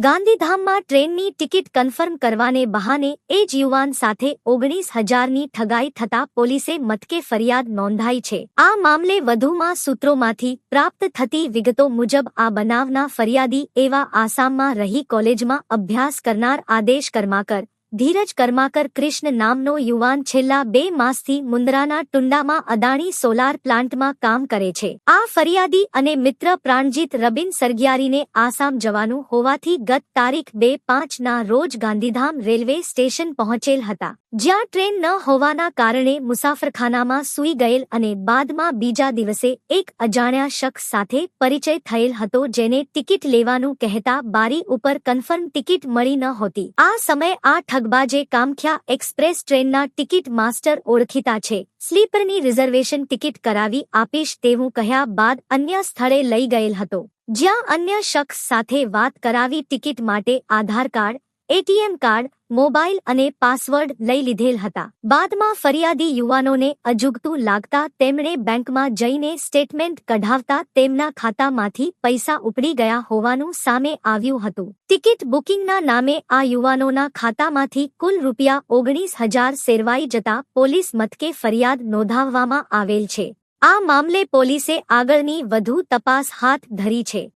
ગાંધીધામમાં ટ્રેનની ticket confirm કરવાને બહાને એ જ યુવાન સાથે ઓગણીસ હજારની ઠગાઈ થતા પોલીસે મથકે ફરિયાદ નોંધાઈ છે. આ મામલે વધુમાં સૂત્રોમાંથી પ્રાપ્ત થતી વિગતો મુજબ આ બનાવના ફરિયાદી એવા આસામમાં રહી કોલેજમાં અભ્યાસ કરનાર આદેશ કર્માકર ધીરજ કર્માકર કૃષ્ણ નામનો યુવાન છેલ્લા બે માસથી મુન્દ્રાના ટુંડામાં અદાણી સોલાર પ્લાન્ટમાં કામ કરે છે. આ ફરિયાદી અને મિત્ર પ્રાણજીત રબિન સરગિયારીને આસામ જવાનું હોવાથી ગત તારીખ બે પાંચના રોજ ગાંધીધામ રેલવે સ્ટેશન પહોંચેલ હતા. જ્યાં ટ્રેન ન હોવાના કારણે મુસાફરખાનામાં સૂઈ ગયેલ અને બાદમાં બીજા દિવસે એક અજાણ્યા શખ્સ સાથે પરિચય થયેલ હતો જેને ટિકિટ લેવાનું કહેતા બારી ઉપર કન્ફર્મ ટિકિટ મળી ન હોતી. આ સમયે આ ઠગબાજે કામખ્યા એક્સપ્રેસ ટ્રેનના ટિકિટ માસ્ટર ઓળખીતા છે. સ્લીપરની રિઝર્વેશન ટિકિટ કરાવી આપીશ તેવું કહ્યા બાદ અન્ય સ્થળે લઈ ગયેલ હતો. જ્યાં અન્ય શખ્સ સાથે વાત કરાવી ટિકિટ માટે Aadhaar card ATM card, mobile અને પાસવર્ડ લઈ લીધેલ હતા. બાદમાં ફરિયાદી યુવાનોને અજુગતું લાગતા તેમણે બેંકમાં જઈને સ્ટેટમેન્ટ કઢાવતા તેમના ખાતામાંથી પૈસા ઉપડી ગયા હોવાનું સામે આવ્યું હતું. ટિકિટ બુકિંગના નામે આ યુવાનોના ખાતામાંથી કુલ રૂપિયા ઓગણીસ હજાર સેરવાઈ જતા પોલીસ મથકે ફરિયાદ નોંધાવવામાં આવેલ છે. આ મામલે પોલીસે આગળની વધુ તપાસ હાથ ધરી છે.